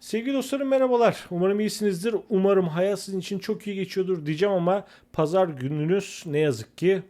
Sevgili dostlarım merhabalar. Umarım iyisinizdir. Umarım hayat sizin için çok iyi geçiyordur diyeceğim ama pazar gününüz ne yazık ki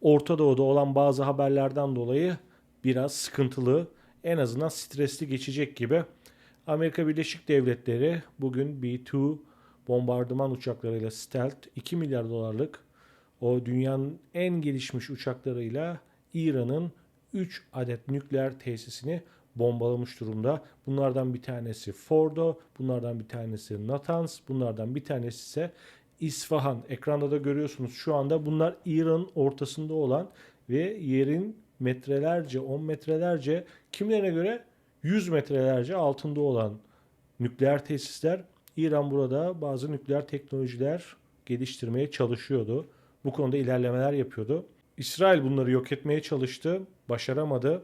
Orta Doğu'da olan bazı haberlerden dolayı biraz sıkıntılı, en azından stresli geçecek gibi. Amerika Birleşik Devletleri bugün B-2 bombardıman uçaklarıyla Stealth 2 milyar dolarlık o dünyanın en gelişmiş uçaklarıyla İran'ın 3 adet nükleer tesisini bombalamış durumda. Bunlardan bir tanesi Fordo, bunlardan bir tanesi Natanz, bunlardan bir tanesi ise İsfahan. Ekranda da görüyorsunuz şu anda bunlar İran'ın ortasında olan ve yerin metrelerce, 10 metrelerce, kimilerine göre 100 metrelerce altında olan nükleer tesisler. İran burada bazı nükleer teknolojiler geliştirmeye çalışıyordu. Bu konuda ilerlemeler yapıyordu. İsrail bunları yok etmeye çalıştı, başaramadı.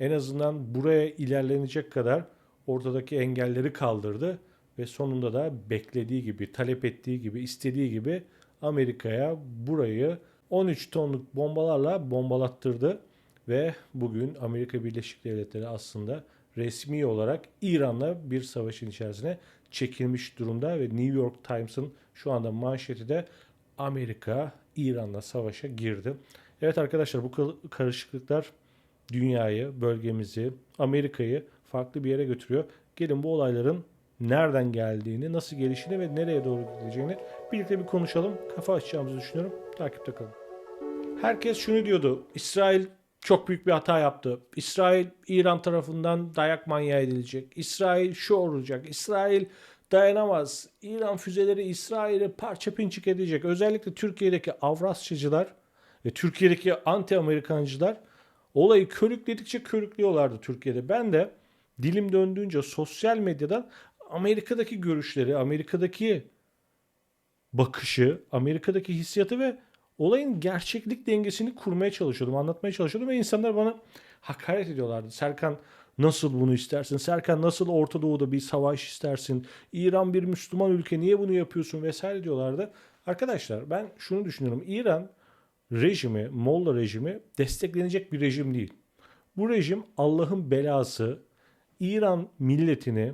En azından buraya ilerlenecek kadar ortadaki engelleri kaldırdı ve sonunda da beklediği gibi, talep ettiği gibi, istediği gibi Amerika'ya burayı 13 tonluk bombalarla bombalattırdı ve bugün Amerika Birleşik Devletleri aslında resmi olarak İran'la bir savaşın içerisine çekilmiş durumda ve New York Times'ın şu anda manşeti de Amerika İran'la savaşa girdi. Evet arkadaşlar bu karışıklıklar dünyayı, bölgemizi, Amerika'yı farklı bir yere götürüyor. Gelin bu olayların nereden geldiğini, nasıl gelişini ve nereye doğru gideceğini birlikte bir konuşalım. Kafa açacağımızı düşünüyorum. Takipte kalın. Herkes şunu diyordu. İsrail çok büyük bir hata yaptı. İsrail İran tarafından dayak manyağı edilecek. İsrail şu olacak. İsrail dayanamaz. İran füzeleri İsrail'i parça pinçik edecek. Özellikle Türkiye'deki Avrasçıcılar ve Türkiye'deki anti-Amerikancılar olayı körükledikçe körüklüyorlardı Türkiye'de. Ben de dilim döndüğünce sosyal medyadan Amerika'daki görüşleri, Amerika'daki bakışı, Amerika'daki hissiyatı ve olayın gerçeklik dengesini kurmaya çalışıyordum, anlatmaya çalışıyordum ve insanlar bana hakaret ediyorlardı. Serkan nasıl bunu istersin? Serkan nasıl Orta Doğu'da bir savaş istersin? İran bir Müslüman ülke niye bunu yapıyorsun vesaire diyorlardı. Arkadaşlar ben şunu düşünüyorum. İran rejimi, Molla rejimi desteklenecek bir rejim değil. Bu rejim Allah'ın belası, İran milletini,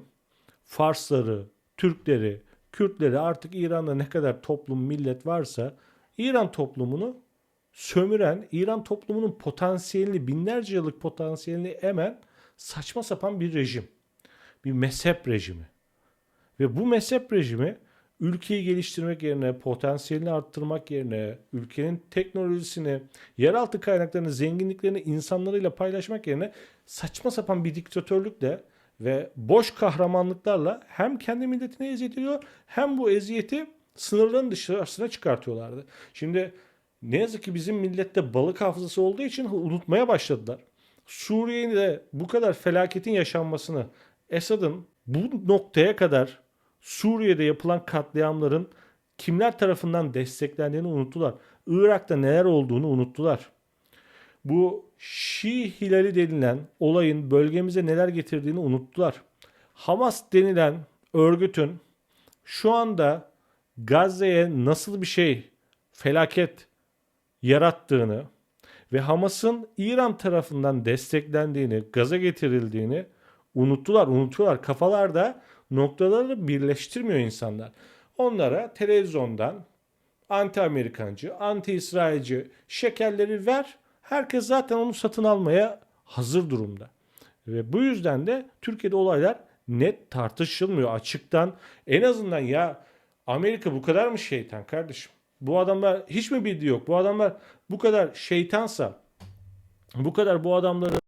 Farsları, Türkleri, Kürtleri artık İran'da ne kadar toplum, millet varsa İran toplumunu sömüren, İran toplumunun potansiyelini, binlerce yıllık potansiyelini emen saçma sapan bir rejim. Bir mezhep rejimi. Ve bu mezhep rejimi ülkeyi geliştirmek yerine, potansiyelini arttırmak yerine, ülkenin teknolojisini, yeraltı kaynaklarını, zenginliklerini insanlarıyla paylaşmak yerine saçma sapan bir diktatörlükle ve boş kahramanlıklarla hem kendi milletine eziyet ediyor hem bu eziyeti sınırların dışarısına çıkartıyorlardı. Şimdi ne yazık ki bizim millette balık hafızası olduğu için unutmaya başladılar. Suriye'de bu kadar felaketin yaşanmasını, Esad'ın bu noktaya kadar Suriye'de yapılan katliamların kimler tarafından desteklendiğini unuttular. Irak'ta neler olduğunu unuttular. Bu Şii Hilali denilen olayın bölgemize neler getirdiğini unuttular. Hamas denilen örgütün şu anda Gazze'ye nasıl bir şey felaket yarattığını ve Hamas'ın İran tarafından desteklendiğini, gaza getirildiğini unuttular, unutuyorlar. Kafalarda noktaları birleştirmiyor insanlar. Onlara televizyondan anti Amerikancı, anti İsrailci şekerleri ver. Herkes zaten onu satın almaya hazır durumda. Ve bu yüzden de Türkiye'de olaylar net tartışılmıyor açıktan. En azından ya Amerika bu kadar mı şeytan kardeşim? Bu adamlar hiç mi bildiği yok? Bu adamlar bu kadar şeytansa, bu kadar bu adamların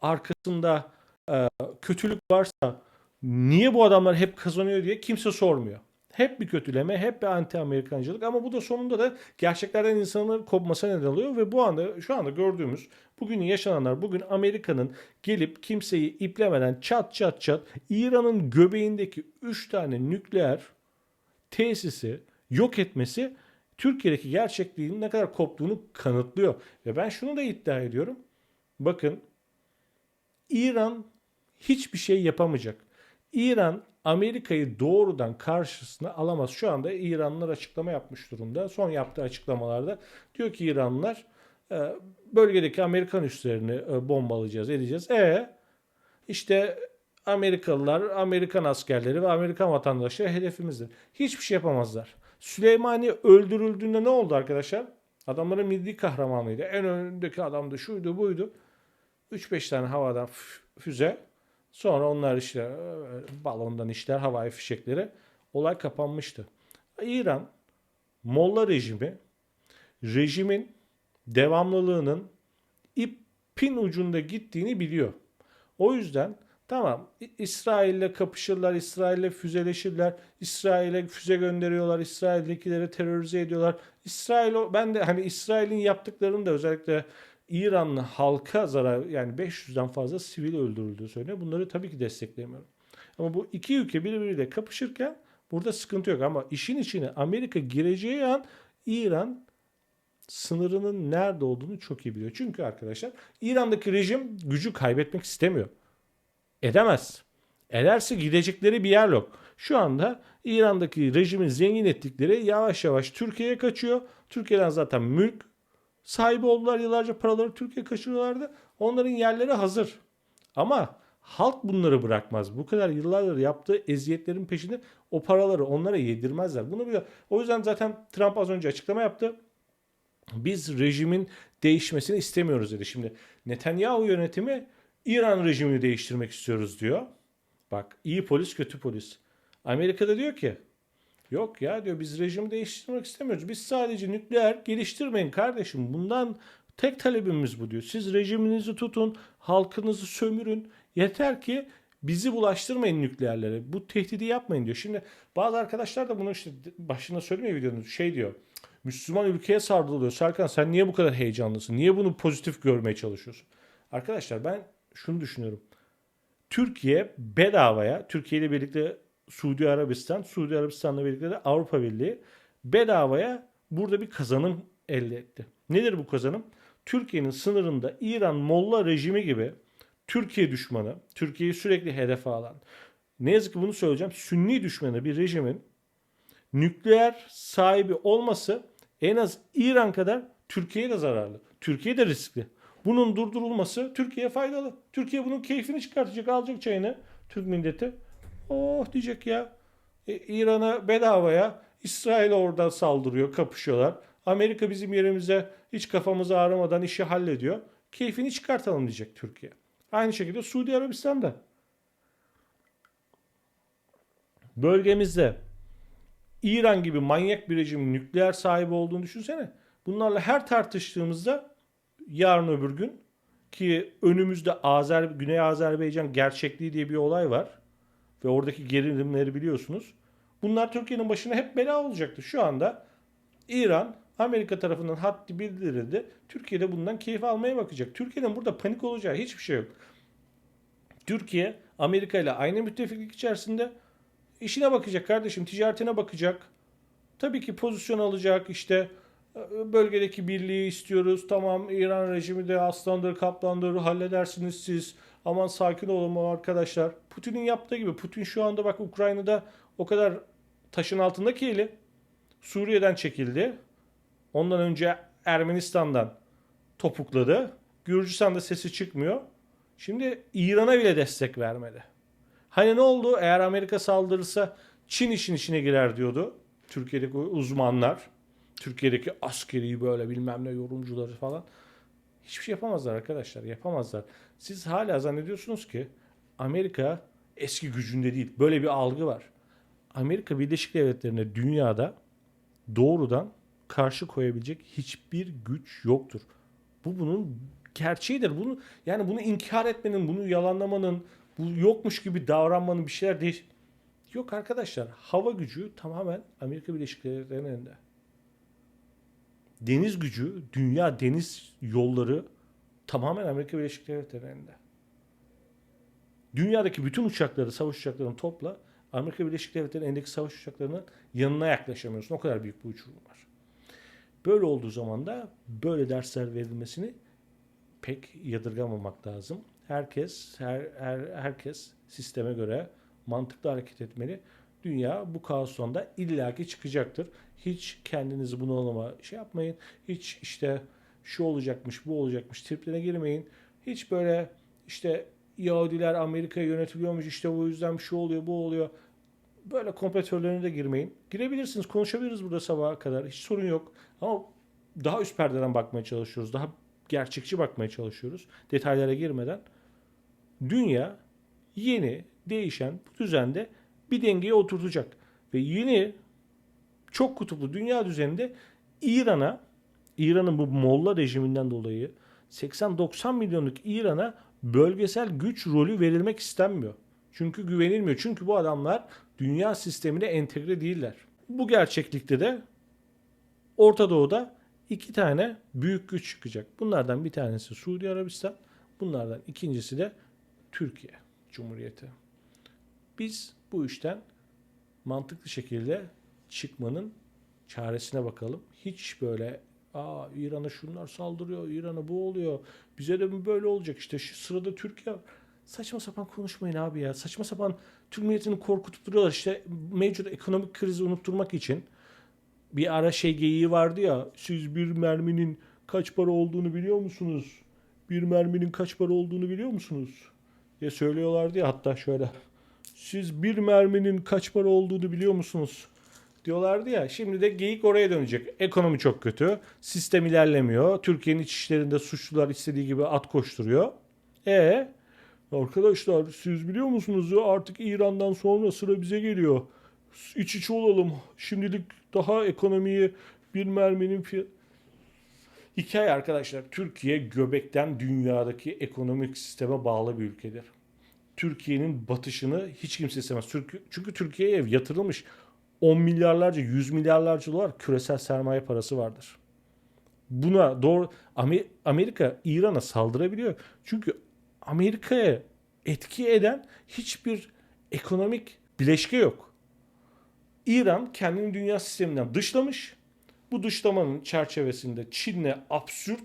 arkasında e, kötülük varsa niye bu adamlar hep kazanıyor diye kimse sormuyor. Hep bir kötüleme, hep bir anti Amerikancılık ama bu da sonunda da gerçeklerden insanların kopmasına neden oluyor ve bu anda şu anda gördüğümüz bugün yaşananlar bugün Amerika'nın gelip kimseyi iplemeden çat çat çat İran'ın göbeğindeki 3 tane nükleer tesisi yok etmesi Türkiye'deki gerçekliğin ne kadar koptuğunu kanıtlıyor. Ve ben şunu da iddia ediyorum. Bakın İran hiçbir şey yapamayacak. İran Amerika'yı doğrudan karşısına alamaz. Şu anda İranlılar açıklama yapmış durumda. Son yaptığı açıklamalarda diyor ki İranlılar e, bölgedeki Amerikan üslerini e, bombalayacağız, edeceğiz. E işte Amerikalılar, Amerikan askerleri ve Amerikan vatandaşları hedefimizdir. Hiçbir şey yapamazlar. Süleymani öldürüldüğünde ne oldu arkadaşlar? Adamların milli kahramanıydı. En öndeki adamdı, şuydu, buydu. 3-5 tane havadan füze. Sonra onlar işte e, balondan işler, havai fişekleri. Olay kapanmıştı. İran, Molla rejimi, rejimin devamlılığının ipin ucunda gittiğini biliyor. O yüzden tamam İsrail'le kapışırlar, İsrail'le füzeleşirler, İsrail'e füze gönderiyorlar, İsrail'dekileri terörize ediyorlar. İsrail ben de hani İsrail'in yaptıklarını da özellikle İranlı halka zarar yani 500'den fazla sivil öldürüldüğü söyleniyor. Bunları tabii ki desteklemiyorum. Ama bu iki ülke birbiriyle kapışırken burada sıkıntı yok ama işin içine Amerika gireceği an İran sınırının nerede olduğunu çok iyi biliyor. Çünkü arkadaşlar İran'daki rejim gücü kaybetmek istemiyor. Edemez. Ederse gidecekleri bir yer yok. Şu anda İran'daki rejimin zengin ettikleri yavaş yavaş Türkiye'ye kaçıyor. Türkiye'den zaten mülk sahibi oldular. Yıllarca paraları Türkiye'ye kaçırıyorlardı. Onların yerleri hazır. Ama halk bunları bırakmaz. Bu kadar yıllardır yaptığı eziyetlerin peşinde o paraları onlara yedirmezler. Bunu biliyor. O yüzden zaten Trump az önce açıklama yaptı. Biz rejimin değişmesini istemiyoruz dedi. Şimdi Netanyahu yönetimi İran rejimini değiştirmek istiyoruz diyor. Bak iyi polis kötü polis. Amerika'da diyor ki yok ya diyor biz rejimi değiştirmek istemiyoruz. Biz sadece nükleer geliştirmeyin kardeşim. Bundan tek talebimiz bu diyor. Siz rejiminizi tutun, halkınızı sömürün. Yeter ki bizi bulaştırmayın nükleerlere. Bu tehdidi yapmayın diyor. Şimdi bazı arkadaşlar da bunu işte başında söylemiyor videonun şey diyor. Müslüman ülkeye sardırılıyor. Serkan sen niye bu kadar heyecanlısın? Niye bunu pozitif görmeye çalışıyorsun? Arkadaşlar ben şunu düşünüyorum. Türkiye bedavaya, Türkiye ile birlikte Suudi Arabistan, Suudi Arabistan'la birlikte de Avrupa Birliği bedavaya burada bir kazanım elde etti. Nedir bu kazanım? Türkiye'nin sınırında İran Molla rejimi gibi Türkiye düşmanı, Türkiye'yi sürekli hedefe alan, ne yazık ki bunu söyleyeceğim, Sünni düşmanı bir rejimin nükleer sahibi olması en az İran kadar Türkiye'ye de zararlı. Türkiye de riskli. Bunun durdurulması Türkiye'ye faydalı. Türkiye bunun keyfini çıkartacak, alacak çayını Türk milleti. Oh diyecek ya. E, İran'a bedavaya İsrail oradan saldırıyor, kapışıyorlar. Amerika bizim yerimize hiç kafamızı ağrımadan işi hallediyor. Keyfini çıkartalım diyecek Türkiye. Aynı şekilde Suudi Arabistan'da. Bölgemizde İran gibi manyak bir rejimin nükleer sahibi olduğunu düşünsene. Bunlarla her tartıştığımızda yarın öbür gün ki önümüzde Azer, Güney Azerbaycan gerçekliği diye bir olay var. Ve oradaki gerilimleri biliyorsunuz. Bunlar Türkiye'nin başına hep bela olacaktı. Şu anda İran Amerika tarafından haddi bildirildi. Türkiye'de bundan keyif almaya bakacak. Türkiye'nin burada panik olacağı hiçbir şey yok. Türkiye Amerika ile aynı müttefiklik içerisinde işine bakacak kardeşim, ticaretine bakacak. Tabii ki pozisyon alacak işte e, bölgedeki birliği istiyoruz. Tamam İran rejimi de aslandır, kaplandır, halledersiniz siz. Aman sakin olun arkadaşlar. Putin'in yaptığı gibi. Putin şu anda bak Ukrayna'da o kadar taşın altında ki eli. Suriye'den çekildi. Ondan önce Ermenistan'dan topukladı. Gürcistan'da sesi çıkmıyor. Şimdi İran'a bile destek vermedi. Hani ne oldu? Eğer Amerika saldırırsa Çin işin içine girer diyordu. Türkiye'deki uzmanlar. Türkiye'deki askeri böyle bilmem ne yorumcuları falan. Hiçbir şey yapamazlar arkadaşlar. Yapamazlar. Siz hala zannediyorsunuz ki Amerika eski gücünde değil. Böyle bir algı var. Amerika Birleşik Devletleri'ne dünyada doğrudan karşı koyabilecek hiçbir güç yoktur. Bu bunun gerçeğidir. Bunu yani bunu inkar etmenin, bunu yalanlamanın, bu yokmuş gibi davranmanın bir şeyler değiş Yok arkadaşlar. Hava gücü tamamen Amerika Birleşik Devletleri'nin elinde. Deniz gücü, dünya deniz yolları tamamen Amerika Birleşik Devletleri'nin elinde. Dünyadaki bütün uçakları, savaş uçaklarını topla. Amerika Birleşik Devletleri'nin elindeki savaş uçaklarının yanına yaklaşamıyorsun. O kadar büyük bir uçurum var. Böyle olduğu zaman da böyle dersler verilmesini pek yadırgamamak lazım. Herkes her, her herkes sisteme göre mantıklı hareket etmeli. Dünya bu kaostan da illaki çıkacaktır. Hiç kendinizi bunalıma şey yapmayın. Hiç işte şu olacakmış, bu olacakmış triplerine girmeyin. Hiç böyle işte Yahudiler Amerika'ya yönetiliyormuş işte bu yüzden şu oluyor bu oluyor. Böyle kompetörlerine de girmeyin. Girebilirsiniz konuşabiliriz burada sabaha kadar hiç sorun yok. Ama daha üst perdeden bakmaya çalışıyoruz. Daha gerçekçi bakmaya çalışıyoruz. Detaylara girmeden. Dünya yeni değişen bu düzende bir dengeye oturtacak. Ve yeni çok kutuplu dünya düzeninde İran'a İran'ın bu Molla rejiminden dolayı 80-90 milyonluk İran'a bölgesel güç rolü verilmek istenmiyor. Çünkü güvenilmiyor. Çünkü bu adamlar dünya sistemine entegre değiller. Bu gerçeklikte de Orta Doğu'da iki tane büyük güç çıkacak. Bunlardan bir tanesi Suudi Arabistan, bunlardan ikincisi de Türkiye Cumhuriyeti. Biz bu işten mantıklı şekilde çıkmanın çaresine bakalım. Hiç böyle aa İran'a şunlar saldırıyor, İran'a bu oluyor. Bize de mi böyle olacak işte şu sırada Türkiye. Saçma sapan konuşmayın abi ya. Saçma sapan Türk milletini korkutup duruyorlar. İşte mevcut ekonomik krizi unutturmak için bir ara şey geyiği vardı ya. Siz bir merminin kaç para olduğunu biliyor musunuz? Bir merminin kaç para olduğunu biliyor musunuz? diye söylüyorlardı ya hatta şöyle. Siz bir merminin kaç para olduğunu biliyor musunuz? Diyorlardı ya. Şimdi de geyik oraya dönecek. Ekonomi çok kötü. Sistem ilerlemiyor. Türkiye'nin iç işlerinde suçlular istediği gibi at koşturuyor. E arkadaşlar siz biliyor musunuz ya artık İran'dan sonra sıra bize geliyor. İç içe olalım. Şimdilik daha ekonomiyi bir merminin fiyatı Hikaye arkadaşlar Türkiye göbekten dünyadaki ekonomik sisteme bağlı bir ülkedir. Türkiye'nin batışını hiç kimse istemez. Çünkü, Türkiye'ye yatırılmış 10 milyarlarca 100 milyarlarca dolar küresel sermaye parası vardır. Buna doğru Amer- Amerika İran'a saldırabiliyor. Çünkü Amerika'ya etki eden hiçbir ekonomik bileşke yok. İran kendini dünya sisteminden dışlamış. Bu dışlamanın çerçevesinde Çin'le absürt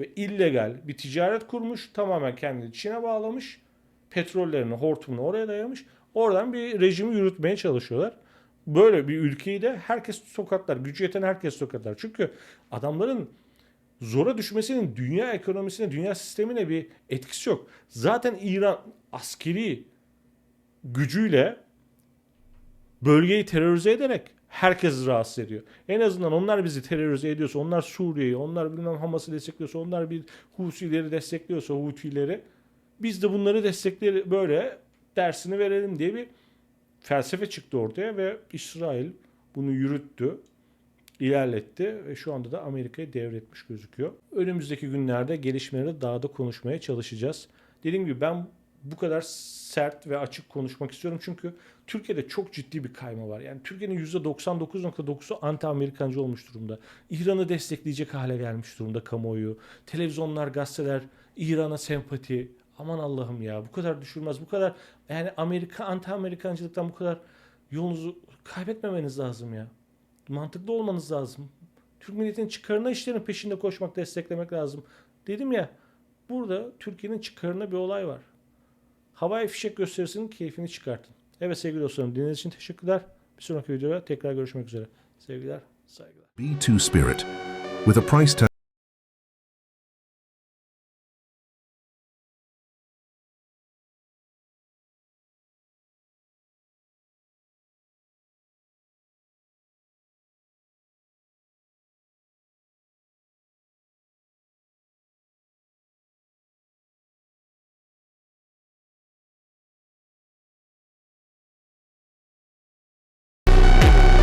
ve illegal bir ticaret kurmuş. Tamamen kendini Çin'e bağlamış. Petrollerini, hortumunu oraya dayamış. Oradan bir rejimi yürütmeye çalışıyorlar. Böyle bir ülkeyi de herkes sokaklar. Gücü yeten herkes sokaklar. Çünkü adamların zora düşmesinin dünya ekonomisine, dünya sistemine bir etkisi yok. Zaten İran askeri gücüyle bölgeyi terörize ederek herkes rahatsız ediyor. En azından onlar bizi terörize ediyorsa, onlar Suriye'yi, onlar bilmem Hamas'ı destekliyorsa, onlar bir Husileri destekliyorsa, Hutileri biz de bunları destekleri böyle dersini verelim diye bir felsefe çıktı ortaya ve İsrail bunu yürüttü, ilerletti ve şu anda da Amerika'ya devretmiş gözüküyor. Önümüzdeki günlerde gelişmeleri daha da konuşmaya çalışacağız. Dediğim gibi ben bu kadar sert ve açık konuşmak istiyorum çünkü Türkiye'de çok ciddi bir kayma var. Yani Türkiye'nin %99.9'u anti-Amerikancı olmuş durumda. İran'ı destekleyecek hale gelmiş durumda kamuoyu. Televizyonlar, gazeteler İran'a sempati. Aman Allah'ım ya bu kadar düşürmez. Bu kadar yani Amerika anti-Amerikancılıktan bu kadar yolunuzu kaybetmemeniz lazım ya. Mantıklı olmanız lazım. Türk milletinin çıkarına işlerin peşinde koşmak, desteklemek lazım. Dedim ya burada Türkiye'nin çıkarına bir olay var. Havai fişek gösterisinin keyfini çıkartın. Evet sevgili dostlarım dinlediğiniz için teşekkürler. Bir sonraki videoda tekrar görüşmek üzere. Sevgiler, saygılar. B2 Spirit. With a price tag